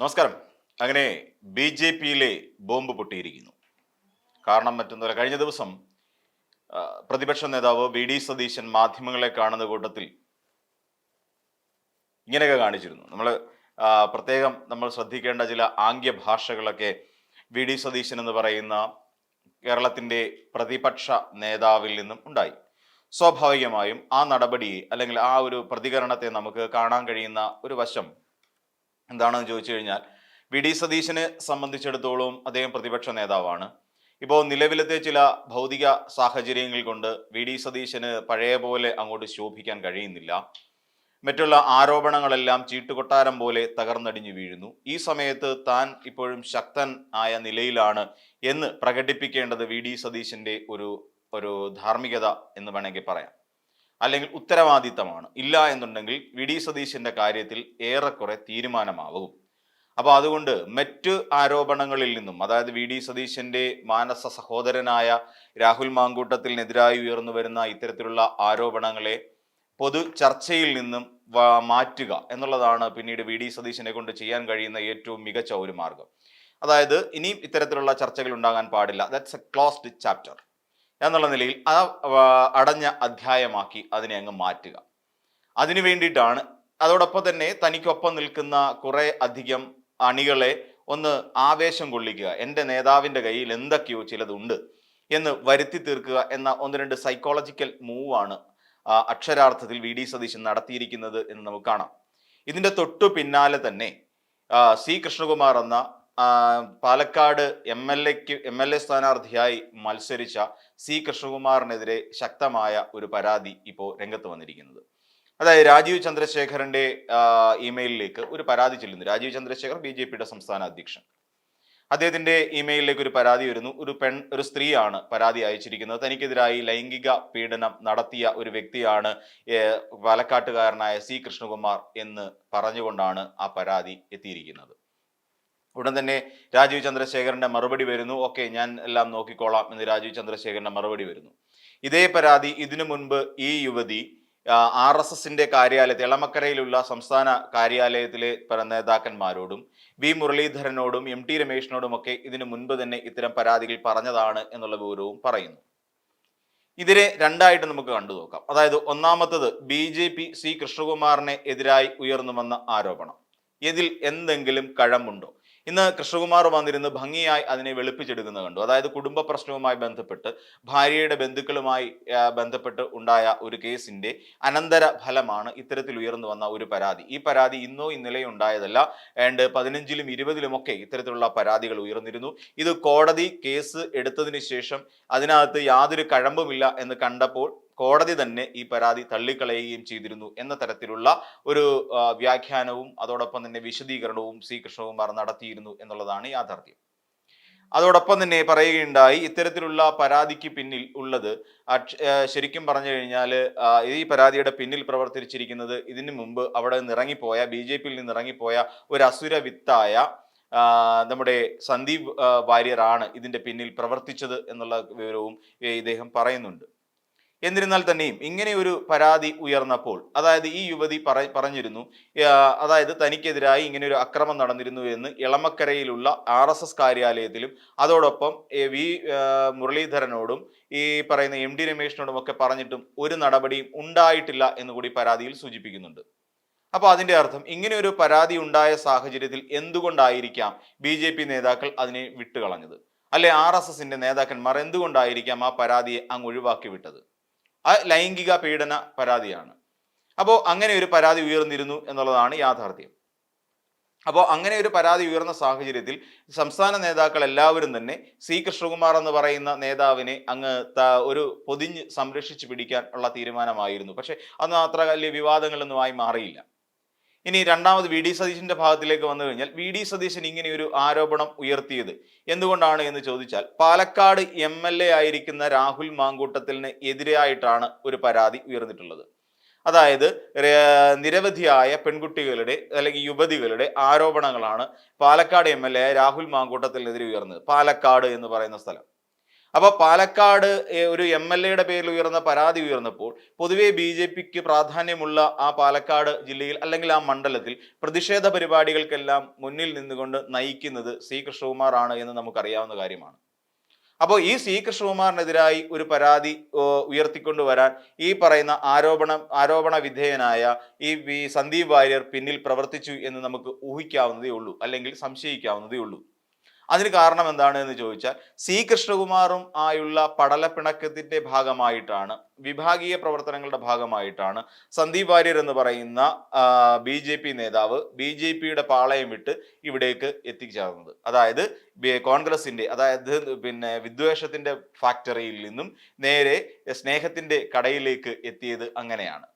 നമസ്കാരം. അങ്ങനെ B J പിയിലെ ബോംബ് പൊട്ടിയിരിക്കുന്നു. കാരണം മറ്റൊന്നുമല്ല കഴിഞ്ഞ ദിവസം പ്രതിപക്ഷ നേതാവ് വി ഡി സതീശൻ മാധ്യമങ്ങളെ കാണുന്ന കൂട്ടത്തിൽ ഇങ്ങനെയൊക്കെ കാണിച്ചിരുന്നു. നമ്മൾ പ്രത്യേകം നമ്മൾ ശ്രദ്ധിക്കേണ്ട ചില ആംഗ്യ ഭാഷകളൊക്കെ വി ഡി സതീശൻ എന്ന് പറയുന്ന കേരളത്തിന്റെ പ്രതിപക്ഷ നേതാവിൽ നിന്നും ഉണ്ടായി. സ്വാഭാവികമായും ആ നടപടിയെ അല്ലെങ്കിൽ ആ ഒരു പ്രതികരണത്തെ നമുക്ക് കാണാൻ കഴിയുന്ന ഒരു വശം എന്താണെന്ന് ചോദിച്ചു കഴിഞ്ഞാൽ വി ഡി സതീശനെ സംബന്ധിച്ചിടത്തോളം അദ്ദേഹം പ്രതിപക്ഷ നേതാവാണ്. ഇപ്പോൾ നിലവിലത്തെ ചില ഭൗതിക സാഹചര്യങ്ങൾ കൊണ്ട് വി ഡി സതീശന് പഴയ പോലെ അങ്ങോട്ട് ശോഭിക്കാൻ കഴിയുന്നില്ല. മറ്റുള്ള ആരോപണങ്ങളെല്ലാം ചീട്ടുകൊട്ടാരം പോലെ തകർന്നടിഞ്ഞു വീഴുന്നു. ഈ സമയത്ത് താൻ ഇപ്പോഴും ശക്തൻ ആയ നിലയിലാണ് എന്ന് പ്രകടിപ്പിക്കേണ്ടത് വി ഡി സതീശന്റെ ഒരു ഒരു ധാർമ്മികത എന്ന് വേണമെങ്കിൽ പറയാം. അല്ലെങ്കിൽ ഉത്തരവാദിത്തമാണ്. ഇല്ല എന്നുണ്ടെങ്കിൽ വി. ഡി. സതീശിന്റെ കാര്യത്തിൽ ഏറെക്കുറെ തീരുമാനമാവും. അപ്പോൾ അതുകൊണ്ട് മറ്റ് ആരോപണങ്ങളിൽ നിന്നും അതായത് വി. ഡി. സതീശന്റെ മാനസ സഹോദരനായ രാഹുൽ മാങ്കൂട്ടത്തിനെതിരായി ഉയർന്നു വരുന്ന ഇത്തരത്തിലുള്ള ആരോപണങ്ങളെ പൊതു ചർച്ചയിൽ നിന്നും മാറ്റുക എന്നുള്ളതാണ് പിന്നീട് വി. ഡി. സതീശനെ കൊണ്ട് ചെയ്യാൻ കഴിയുന്ന ഏറ്റവും മികച്ച ഒരു മാർഗം. അതായത് ഇനിയും ഇത്തരത്തിലുള്ള ചർച്ചകൾ ഉണ്ടാകാൻ പാടില്ല. ദാറ്റ്സ് എ ക്ലോസ്ഡ് ചാപ്റ്റർ എന്നുള്ള നിലയിൽ ആ അടഞ്ഞ അധ്യായമാക്കി അതിനെ അങ്ങ് മാറ്റുക. അതിനു വേണ്ടിയിട്ടാണ് അതോടൊപ്പം തന്നെ തനിക്കൊപ്പം നിൽക്കുന്ന കുറേ അധികം അണികളെ ഒന്ന് ആവേശം കൊള്ളിക്കുക. എന്റെ നേതാവിന്റെ കയ്യിൽ എന്തൊക്കെയോ ചിലതുണ്ട് എന്ന് വരുത്തി തീർക്കുക എന്ന ഒന്ന് രണ്ട് സൈക്കോളജിക്കൽ മൂവാണ് അക്ഷരാർത്ഥത്തിൽ വി ഡി സതീശൻ നടത്തിയിരിക്കുന്നത് എന്ന് നമുക്ക് കാണാം. ഇതിന്റെ തൊട്ടു പിന്നാലെ തന്നെ സി കൃഷ്ണകുമാർ എന്ന പാലക്കാട് എം എൽ എക്ക് എം എൽ എ സ്ഥാനാർത്ഥിയായി മത്സരിച്ച സി കൃഷ്ണകുമാറിനെതിരെ ശക്തമായ ഒരു പരാതി ഇപ്പോൾ രംഗത്ത് വന്നിരിക്കുന്നത്. അതായത് രാജീവ് ചന്ദ്രശേഖരന്റെ ഇമെയിലിലേക്ക് ഒരു പരാതി ചെല്ലുന്നു. രാജീവ് ചന്ദ്രശേഖർ ബി ജെ പിയുടെ സംസ്ഥാന അധ്യക്ഷൻ. അദ്ദേഹത്തിന്റെ ഇമെയിലിലേക്ക് ഒരു പരാതി വരുന്നു. ഒരു പെൺ ഒരു സ്ത്രീയാണ് പരാതി അയച്ചിരിക്കുന്നത്. തനിക്കെതിരായി ലൈംഗിക പീഡനം നടത്തിയ ഒരു വ്യക്തിയാണ് പാലക്കാട്ടുകാരനായ സി കൃഷ്ണകുമാർ എന്ന് പറഞ്ഞുകൊണ്ടാണ് ആ പരാതി എത്തിയിരിക്കുന്നത്. ഉടൻ തന്നെ രാജീവ് ചന്ദ്രശേഖരന്റെ മറുപടി വരുന്നു. ഓക്കെ ഞാൻ എല്ലാം നോക്കിക്കോളാം എന്ന് രാജീവ് ചന്ദ്രശേഖരന്റെ മറുപടി വരുന്നു. ഇതേ പരാതി ഇതിനു മുൻപ് ഈ യുവതി ആർ എസ് എസിന്റെ കാര്യാലയത്തിൽ എളമക്കരയിലുള്ള സംസ്ഥാന കാര്യാലയത്തിലെ പല നേതാക്കന്മാരോടും വി മുരളീധരനോടും എം ടി രമേശിനോടും ഒക്കെ ഇതിനു മുൻപ് തന്നെ ഇത്തരം പരാതികൾ പറഞ്ഞതാണ് എന്നുള്ള വിവരവും പറയുന്നു. ഇതിനെ രണ്ടായിട്ട് നമുക്ക് കണ്ടു നോക്കാം. അതായത് ഒന്നാമത്തത് ബി ജെ പി സി കൃഷ്ണകുമാറിനെ എതിരായി ഉയർന്നു വന്ന ആരോപണം. ഇതിൽ എന്തെങ്കിലും കഴമ്പുണ്ടോ? ഇന്ന് കൃഷ്ണകുമാർ വന്നിരുന്ന് ഭംഗിയായി അതിനെ വെളുപ്പിച്ചെടുക്കുന്നത് കണ്ടു. അതായത് കുടുംബ പ്രശ്നവുമായി ബന്ധപ്പെട്ട് ഭാര്യയുടെ ബന്ധുക്കളുമായി ബന്ധപ്പെട്ട് ഉണ്ടായ ഒരു കേസിന്റെ അനന്തര ഫലമാണ് ഇത്തരത്തിൽ ഉയർന്നു വന്ന ഒരു പരാതി. ഈ പരാതി ഇന്നോ ഇന്നലെയോ ഉണ്ടായതല്ല. ആൻഡ് പതിനഞ്ചിലും ഇരുപതിലുമൊക്കെ ഇത്തരത്തിലുള്ള പരാതികൾ ഉയർന്നിരുന്നു. ഇത് കോടതി കേസ് എടുത്തതിന് ശേഷം അതിനകത്ത് യാതൊരു കഴമ്പുമില്ല എന്ന് കണ്ടപ്പോൾ കോടതി തന്നെ ഈ പരാതി തള്ളിക്കളയുകയും ചെയ്തിരുന്നു എന്ന തരത്തിലുള്ള ഒരു വ്യാഖ്യാനവും അതോടൊപ്പം തന്നെ വിശദീകരണവും സി നടത്തിയിരുന്നു എന്നുള്ളതാണ് യാഥാർത്ഥ്യം. അതോടൊപ്പം തന്നെ പറയുകയുണ്ടായി ഇത്തരത്തിലുള്ള പരാതിക്ക് പിന്നിൽ ഉള്ളത് ശരിക്കും പറഞ്ഞു കഴിഞ്ഞാൽ ഈ പരാതിയുടെ പിന്നിൽ പ്രവർത്തിച്ചിരിക്കുന്നത് ഇതിനു മുമ്പ് അവിടെ നിന്നിറങ്ങിപ്പോയ ബി ജെ പിയിൽ നിന്നിറങ്ങിപ്പോയ ഒരു അസുര വിത്തായ നമ്മുടെ സന്ദീപ് വാര്യറാണ് ഇതിന്റെ പിന്നിൽ പ്രവർത്തിച്ചത് എന്നുള്ള വിവരവും ഇദ്ദേഹം പറയുന്നുണ്ട്. എന്നിരുന്നാൽ തന്നെയും ഇങ്ങനെ ഒരു പരാതി ഉയർന്നപ്പോൾ അതായത് ഈ യുവതി പറ പറഞ്ഞിരുന്നു അതായത് തനിക്കെതിരായി ഇങ്ങനെ ഒരു അക്രമം നടന്നിരുന്നു എന്ന് ഇളമക്കരയിലുള്ള ആർ എസ് എസ് കാര്യാലയത്തിലും അതോടൊപ്പം വി മുരളീധരനോടും ഈ പറയുന്ന എം ഡി രമേശിനോടും ഒക്കെ പറഞ്ഞിട്ടും ഒരു നടപടിയും ഉണ്ടായിട്ടില്ല എന്നുകൂടി പരാതിയിൽ സൂചിപ്പിക്കുന്നുണ്ട്. അപ്പോൾ അതിന്റെ അർത്ഥം ഇങ്ങനെ ഒരു പരാതി ഉണ്ടായ സാഹചര്യത്തിൽ എന്തുകൊണ്ടായിരിക്കാം ബി ജെ പി നേതാക്കൾ അതിനെ വിട്ടുകളഞ്ഞത്? അല്ലെ ആർ എസ് എസിന്റെ നേതാക്കന്മാർ എന്തുകൊണ്ടായിരിക്കാം ആ പരാതിയെ അങ്ങ് ഒഴിവാക്കി വിട്ടത്? ആ ലൈംഗിക പീഡന പരാതിയാണ്. അപ്പോൾ അങ്ങനെ ഒരു പരാതി ഉയർന്നിരുന്നു എന്നുള്ളതാണ് യാഥാർത്ഥ്യം. അപ്പോൾ അങ്ങനെ ഒരു പരാതി ഉയർന്ന സാഹചര്യത്തിൽ സംസ്ഥാന നേതാക്കൾ എല്ലാവരും തന്നെ സി കൃഷ്ണകുമാർ എന്ന് പറയുന്ന നേതാവിനെ അങ്ങ് ഒരു പൊതിഞ്ഞ് സംരക്ഷിച്ചു പിടിക്കാൻ ഉള്ള തീരുമാനമായിരുന്നു. പക്ഷേ അന്ന് അത്ര വലിയ വിവാദങ്ങളൊന്നുമായി മാറിയില്ല. ഇനി രണ്ടാമത് വി ഡി സതീശിന്റെ ഭാഗത്തിലേക്ക് വന്നു കഴിഞ്ഞാൽ വി ഡി സതീശൻ ഇങ്ങനെ ഒരു ആരോപണം ഉയർത്തിയത്. എന്തുകൊണ്ടാണ് എന്ന് ചോദിച്ചാൽ പാലക്കാട് എം എൽ എ ആയിരിക്കുന്ന രാഹുൽ മാങ്കൂട്ടത്തിന് എതിരായിട്ടാണ് ഒരു പരാതി ഉയർന്നിട്ടുള്ളത്. അതായത് നിരവധിയായ പെൺകുട്ടികളുടെ അല്ലെങ്കിൽ യുവതികളുടെ ആരോപണങ്ങളാണ് Palakkad M L A Rahul മാങ്കൂട്ടത്തിനെതിരെ ഉയർന്നത്. പാലക്കാട് എന്ന് പറയുന്ന സ്ഥലം. അപ്പൊ പാലക്കാട് ഒരു എം എൽ എയുടെ പേരിൽ ഉയർന്ന പരാതി ഉയർന്നപ്പോൾ പൊതുവെ ബി ജെ പിക്ക് പ്രാധാന്യമുള്ള ആ പാലക്കാട് ജില്ലയിൽ അല്ലെങ്കിൽ ആ മണ്ഡലത്തിൽ പ്രതിഷേധ പരിപാടികൾക്കെല്ലാം മുന്നിൽ നിന്നുകൊണ്ട് നയിക്കുന്നത് സി കൃഷ്ണകുമാർ ആണ് എന്ന് നമുക്കറിയാവുന്ന കാര്യമാണ്. അപ്പോൾ ഈ സി കൃഷ്ണകുമാറിനെതിരായി ഒരു പരാതി ഉയർത്തിക്കൊണ്ടു ഉയർത്തിക്കൊണ്ടുവരാൻ ഈ പറയുന്ന ആരോപണം ആരോപണ വിധേയനായ ഈ സന്ദീപ് വാര്യർ പിന്നിൽ പ്രവർത്തിച്ചു എന്ന് നമുക്ക് ഊഹിക്കാവുന്നതേ ഉള്ളൂ അല്ലെങ്കിൽ സംശയിക്കാവുന്നതേ ഉള്ളൂ. അതിന് കാരണം എന്താണ് എന്ന് ചോദിച്ചാൽ സി കൃഷ്ണകുമാറും ആയുള്ള പടലപ്പിണക്കത്തിന്റെ ഭാഗമായിട്ടാണ് വിഭാഗീയ പ്രവർത്തനങ്ങളുടെ ഭാഗമായിട്ടാണ് സന്ദീപ് വാര്യർ എന്ന് പറയുന്ന ബി ജെ പി നേതാവ് ബി ജെ പിയുടെ പാളയം വിട്ട് ഇവിടേക്ക് എത്തിച്ചേർന്നത്. അതായത് കോൺഗ്രസിന്റെ അതായത് പിന്നെ വിദ്വേഷത്തിന്റെ ഫാക്ടറിയിൽ നിന്നും നേരെ സ്നേഹത്തിന്റെ കടയിലേക്ക് എത്തിയത് അങ്ങനെയാണ്.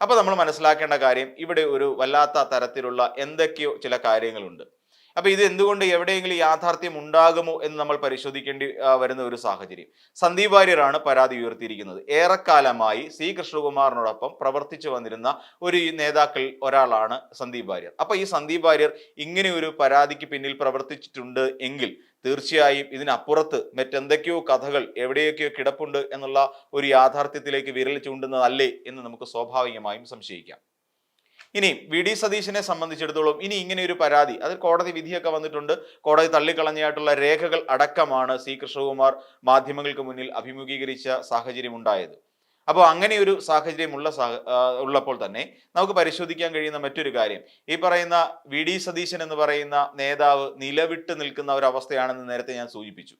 അപ്പൊ നമ്മൾ മനസ്സിലാക്കേണ്ട കാര്യം ഇവിടെ ഒരു വല്ലാത്ത തരത്തിലുള്ള എന്തൊക്കെയോ ചില കാര്യങ്ങളുണ്ട്. അപ്പൊ ഇത് എന്തുകൊണ്ട് എവിടെയെങ്കിലും യാഥാർത്ഥ്യം ഉണ്ടാകുമോ എന്ന് നമ്മൾ പരിശോധിക്കേണ്ടി വരുന്ന ഒരു സാഹചര്യം. സന്ദീപ് വാര്യരാണ് പരാതി ഉയർത്തിയിരിക്കുന്നത്. ഏറെക്കാലമായി സി കൃഷ്ണകുമാറിനോടൊപ്പം പ്രവർത്തിച്ചു വന്നിരുന്ന ഒരു നേതാക്കൾ ഒരാളാണ് സന്ദീപ് വാര്യർ. അപ്പൊ ഈ സന്ദീപ് വാര്യർ ഇങ്ങനെ ഒരു പരാതിക്ക് പിന്നിൽ പ്രവർത്തിച്ചിട്ടുണ്ട് എങ്കിൽ തീർച്ചയായും ഇതിനപ്പുറത്ത് മറ്റെന്തൊക്കെയോ കഥകൾ എവിടെയൊക്കെയോ കിടപ്പുണ്ട് എന്നുള്ള ഒരു യാഥാർത്ഥ്യത്തിലേക്ക് വിരൽ ചൂണ്ടുന്നതല്ലേ എന്ന് നമുക്ക് സ്വാഭാവികമായും സംശയിക്കാം. ഇനി വി ഡി സതീശനെ സംബന്ധിച്ചിടത്തോളം ഇനി ഇങ്ങനെ ഒരു പരാതി അത് കോടതി വിധിയൊക്കെ വന്നിട്ടുണ്ട്. കോടതി തള്ളിക്കളഞ്ഞായിട്ടുള്ള രേഖകൾ അടക്കമാണ് സി കൃഷ്ണകുമാർ മാധ്യമങ്ങൾക്ക് മുന്നിൽ അഭിമുഖീകരിച്ച സാഹചര്യം ഉണ്ടായത് അപ്പോൾ അങ്ങനെ ഒരു സാഹചര്യമുള്ള സാഹ ഉള്ളപ്പോൾ തന്നെ നമുക്ക് പരിശോധിക്കാൻ കഴിയുന്ന മറ്റൊരു കാര്യം. ഈ പറയുന്ന വി ഡി സതീശൻ എന്ന് പറയുന്ന നേതാവ് നിലവിട്ട് നിൽക്കുന്ന ഒരു അവസ്ഥയാണെന്ന് നേരത്തെ ഞാൻ സൂചിപ്പിച്ചു.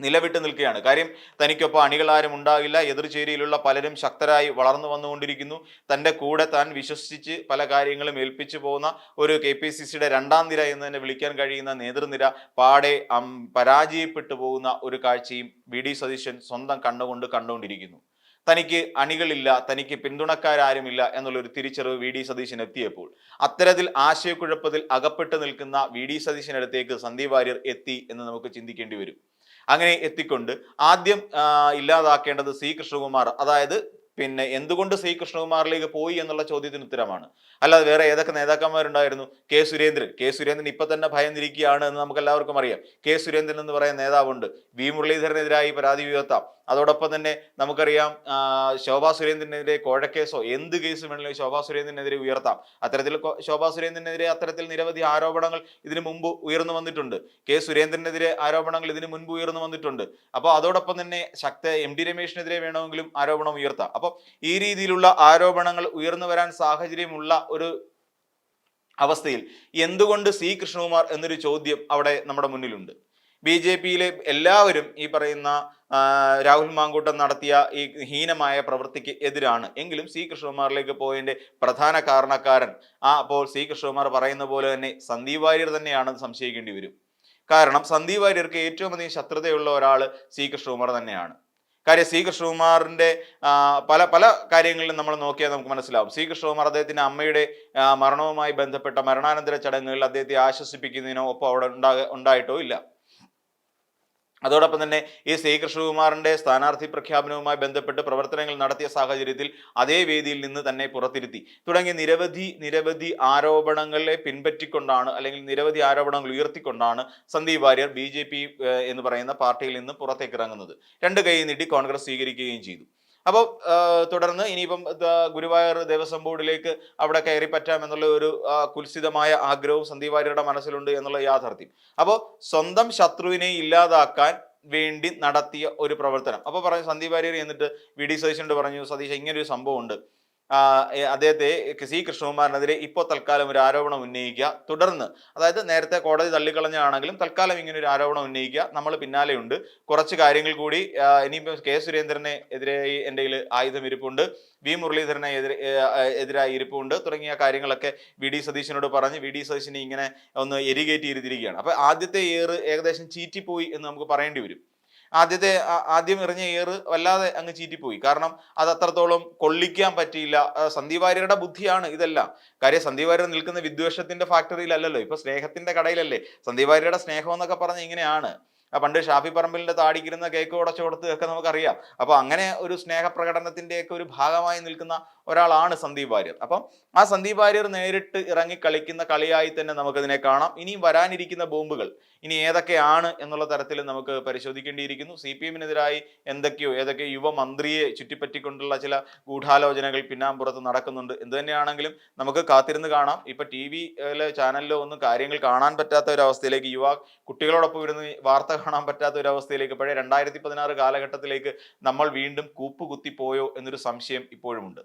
നിലവിട്ട് നിൽക്കുകയാണ്. കാര്യം തനിക്കൊപ്പം അണികളാരും ഉണ്ടാകില്ല. എതിർചേരിയിലുള്ള പലരും ശക്തരായി വളർന്നു വന്നുകൊണ്ടിരിക്കുന്നു. തന്റെ കൂടെ താൻ വിശ്വസിച്ച് പല കാര്യങ്ങളും ഏൽപ്പിച്ചു പോകുന്ന ഒരു കെ പി സി സിയുടെ രണ്ടാം നിര എന്ന് തന്നെ വിളിക്കാൻ കഴിയുന്ന നേതൃനിര പാടെ പരാജയപ്പെട്ടു പോകുന്ന ഒരു കാഴ്ചയും വി. ഡി. സതീശൻ സ്വന്തം കണ്ണുകൊണ്ട് കണ്ടുകൊണ്ടിരിക്കുന്നു. തനിക്ക് അണികളില്ല തനിക്ക് പിന്തുണക്കാരാരുമില്ല എന്നുള്ളൊരു തിരിച്ചറിവ് വി. ഡി. സതീശൻ എത്തിയപ്പോൾ അത്തരത്തിൽ ആശയക്കുഴപ്പത്തിൽ അകപ്പെട്ട് നിൽക്കുന്ന വി. ഡി. സതീശനടുത്തേക്ക് സന്ദീപ് വാര്യർ എത്തി എന്ന് നമുക്ക് ചിന്തിക്കേണ്ടി വരും. അങ്ങനെ എത്തിക്കൊണ്ട് ആദ്യം ഇല്ലാതാക്കേണ്ടത് സി കൃഷ്ണകുമാർ അതായത് പിന്നെ എന്തുകൊണ്ട് സി കൃഷ്ണകുമാറിലേക്ക് പോയി എന്നുള്ള ചോദ്യത്തിന് ഉത്തരമാണ്. അല്ലാതെ വേറെ ഏതൊക്കെ നേതാക്കന്മാരുണ്ടായിരുന്നു? കെ സുരേന്ദ്രൻ. കെ സുരേന്ദ്രൻ ഇപ്പൊ തന്നെ ഭയന്നിരിക്കുകയാണ് എന്ന് നമുക്ക് എല്ലാവർക്കും അറിയാം. കെ സുരേന്ദ്രൻ എന്ന് പറയുന്ന നേതാവുണ്ട്. വി മുരളീധരനെതിരായി പരാതി ഉയർത്താം. അതോടൊപ്പം തന്നെ നമുക്കറിയാം ശോഭാ സുരേന്ദ്രനെതിരെ കോഴക്കേസോ എന്ത് കേസ് വേണമെങ്കിലും ശോഭാ സുരേന്ദ്രനെതിരെ ഉയർത്താം. അത്തരത്തിൽ ശോഭാ സുരേന്ദ്രനെതിരെ അത്തരത്തിൽ നിരവധി ആരോപണങ്ങൾ ഇതിനു മുമ്പ് ഉയർന്നു വന്നിട്ടുണ്ട്. കെ സുരേന്ദ്രനെതിരെ ആരോപണങ്ങൾ ഇതിനു മുൻപ് ഉയർന്നു വന്നിട്ടുണ്ട്. അപ്പോൾ അതോടൊപ്പം തന്നെ ശക്ത എം ഡി രമേശിനെതിരെ വേണമെങ്കിലും ആരോപണം ഉയർത്താം. അപ്പോൾ ഈ രീതിയിലുള്ള ആരോപണങ്ങൾ ഉയർന്നു വരാൻ സാഹചര്യമുള്ള ഒരു അവസ്ഥയിൽ എന്തുകൊണ്ട് സി കൃഷ്ണകുമാർ എന്നൊരു ചോദ്യം അവിടെ നമ്മുടെ മുന്നിലുണ്ട്. ബി ജെ പിയിലെ എല്ലാവരും ഈ പറയുന്ന രാഹുൽ മാങ്കൂട്ടം നടത്തിയ ഈ ഹീനമായ പ്രവൃത്തിക്ക് എതിരാണ്. എങ്കിലും സി കൃഷ്ണകുമാറിലേക്ക് പോയതിന്റെ പ്രധാന കാരണക്കാരൻ ആ അപ്പോൾ സി കൃഷ്ണകുമാർ പറയുന്ന പോലെ തന്നെ സന്ദീപ് വാര്യർ തന്നെയാണെന്ന് സംശയിക്കേണ്ടി വരും. കാരണം സന്ദീപ് വാര്യർക്ക് ഏറ്റവും അധികം ശത്രുതയുള്ള ഒരാൾ സി കൃഷ്ണകുമാർ തന്നെയാണ്. കാര്യം സി കൃഷ്ണകുമാറിന്റെ പല പല കാര്യങ്ങളിലും നമ്മൾ നോക്കിയാൽ നമുക്ക് മനസ്സിലാവും. സി കൃഷ്ണകുമാർ അദ്ദേഹത്തിന്റെ അമ്മയുടെ മരണവുമായി ബന്ധപ്പെട്ട മരണാനന്തര ചടങ്ങുകളിൽ അദ്ദേഹത്തെ ആശ്വസിപ്പിക്കുന്നതിനോ ഒപ്പം അവിടെ ഉണ്ടാകുക ഉണ്ടായിട്ടോ ഇല്ല. അതോടൊപ്പം തന്നെ ഈ സി കൃഷ്ണകുമാറിന്റെ സ്ഥാനാർത്ഥി പ്രഖ്യാപനവുമായി ബന്ധപ്പെട്ട് പ്രവർത്തനങ്ങൾ നടത്തിയ സാഹചര്യത്തിൽ അതേ വേദിയിൽ നിന്ന് തന്നെ പുറത്തിരുത്തി. തുടങ്ങിയ നിരവധി നിരവധി ആരോപണങ്ങളെ പിൻപറ്റിക്കൊണ്ടാണ് അല്ലെങ്കിൽ നിരവധി ആരോപണങ്ങൾ ഉയർത്തിക്കൊണ്ടാണ് സന്ദീപ് വാര്യർ ബി എന്ന് പറയുന്ന പാർട്ടിയിൽ നിന്ന് പുറത്തേക്ക് ഇറങ്ങുന്നത്. രണ്ട് കൈ നീട്ടി കോൺഗ്രസ് സ്വീകരിക്കുകയും ചെയ്തു. അപ്പോൾ തുടർന്ന് ഇനിയിപ്പം ഗുരുവായൂർ ദേവസ്വം ബോർഡിലേക്ക് അവിടെ കയറി പറ്റാം എന്നുള്ള ഒരു കുൽസിതമായ ആഗ്രഹവും സന്ദീപ് വാര്യരുടെ മനസ്സിലുണ്ട് എന്നുള്ള യാഥാർത്ഥ്യം. അപ്പോൾ സ്വന്തം ശത്രുവിനെ ഇല്ലാതാക്കാൻ വേണ്ടി നടത്തിയ ഒരു പ്രവർത്തനം. അപ്പോൾ പറഞ്ഞു സന്ദീപ് വാര്യർ എന്നിട്ട് വി ഡി സതീശനോട് പറഞ്ഞു സതീശ് ഇങ്ങനെ ഒരു സംഭവം ഉണ്ട് അദ്ദേഹത്തെ സി കൃഷ്ണകുമാറിനെതിരെ ഇപ്പോൾ തൽക്കാലം ഒരു ആരോപണം ഉന്നയിക്കുക. തുടർന്ന് അതായത് നേരത്തെ കോടതി തള്ളിക്കളഞ്ഞാണെങ്കിലും തൽക്കാലം ഇങ്ങനെ ഒരു ആരോപണം ഉന്നയിക്കുക. നമ്മൾ പിന്നാലെയുണ്ട് കുറച്ച് കാര്യങ്ങൾ കൂടി ഇനിയിപ്പോൾ കെ സുരേന്ദ്രനെ എതിരായി എന്റെ കയ്യിൽ ആയുധം ഇരിപ്പുണ്ട്. വി മുരളീധരനെ എതിരെ എതിരായി ഇരിപ്പുണ്ട്. തുടങ്ങിയ കാര്യങ്ങളൊക്കെ വി ഡി സതീശനോട് പറഞ്ഞ് വി ഡി സതീശനെ ഇങ്ങനെ ഒന്ന് എരിഗേറ്റ് ചെയ്തിരിക്കുകയാണ് അപ്പോൾ ആദ്യത്തെ ഇയർ ഏകദേശം ചീറ്റിപ്പോയി എന്ന് നമുക്ക് പറയേണ്ടി വരും. ആദ്യത്തെ ആദ്യം എറിഞ്ഞ ഏറ് വല്ലാതെ അങ്ങ് ചീറ്റിപ്പോയി. കാരണം അത് അത്രത്തോളം കൊള്ളിക്കാൻ പറ്റിയില്ല. സന്ദീപ് വാര്യരുടെ ബുദ്ധിയാണ് ഇതെല്ലാം. കാര്യം സന്ദീപ് വാര്യർ നിൽക്കുന്ന വിദ്വേഷത്തിന്റെ ഫാക്ടറിയിലല്ലല്ലോ. ഇപ്പൊ സ്നേഹത്തിന്റെ കടയിലല്ലേ. സന്ദീപ് വാര്യരുടെ സ്നേഹം എന്നൊക്കെ പറഞ്ഞ് ഇങ്ങനെയാണ്. പണ്ട് ഷാഫി പറമ്പിലിന്റെ താടിക്കിരുന്ന കേക്ക് ഉടച്ചു കൊടുത്ത് ഒക്കെ നമുക്കറിയാം. അപ്പൊ അങ്ങനെ ഒരു സ്നേഹ പ്രകടനത്തിന്റെ ഒക്കെ ഒരു ഭാഗമായി നിൽക്കുന്ന ഒരാളാണ് സന്ദീപ് വാര്യർ. അപ്പം ആ സന്ദീപ് വാര്യർ നേരിട്ട് ഇറങ്ങി കളിക്കുന്ന കളിയായി തന്നെ നമുക്കതിനെ കാണാം. ഇനിയും വരാനിരിക്കുന്ന ബോംബുകൾ ഇനി ഏതൊക്കെയാണ് എന്നുള്ള തരത്തിൽ നമുക്ക് പരിശോധിക്കേണ്ടിയിരിക്കുന്നു. സി പി എമ്മിനെതിരായി എന്തൊക്കെയോ ഏതൊക്കെ യുവമന്ത്രിയെ ചുറ്റിപ്പറ്റിക്കൊണ്ടുള്ള ചില ഗൂഢാലോചനകൾ പിന്നാമ്പുറത്ത് നടക്കുന്നുണ്ട്. എന്ത് തന്നെയാണെങ്കിലും നമുക്ക് കാത്തിരുന്ന് കാണാം. ഇപ്പൊ ടി വിയിലെ ചാനലിലോ ഒന്നും കാര്യങ്ങൾ കാണാൻ പറ്റാത്ത ഒരു അവസ്ഥയിലേക്ക് യുവാ കുട്ടികളോടൊപ്പം വരുന്ന വാർത്ത കാണാൻ പറ്റാത്ത ഒരു അവസ്ഥയിലേക്ക് പഴയ രണ്ടായിരത്തി പതിനാറ് കാലഘട്ടത്തിലേക്ക് നമ്മൾ വീണ്ടും കൂപ്പുകുത്തി പോയോ എന്നൊരു സംശയം ഇപ്പോഴുമുണ്ട്.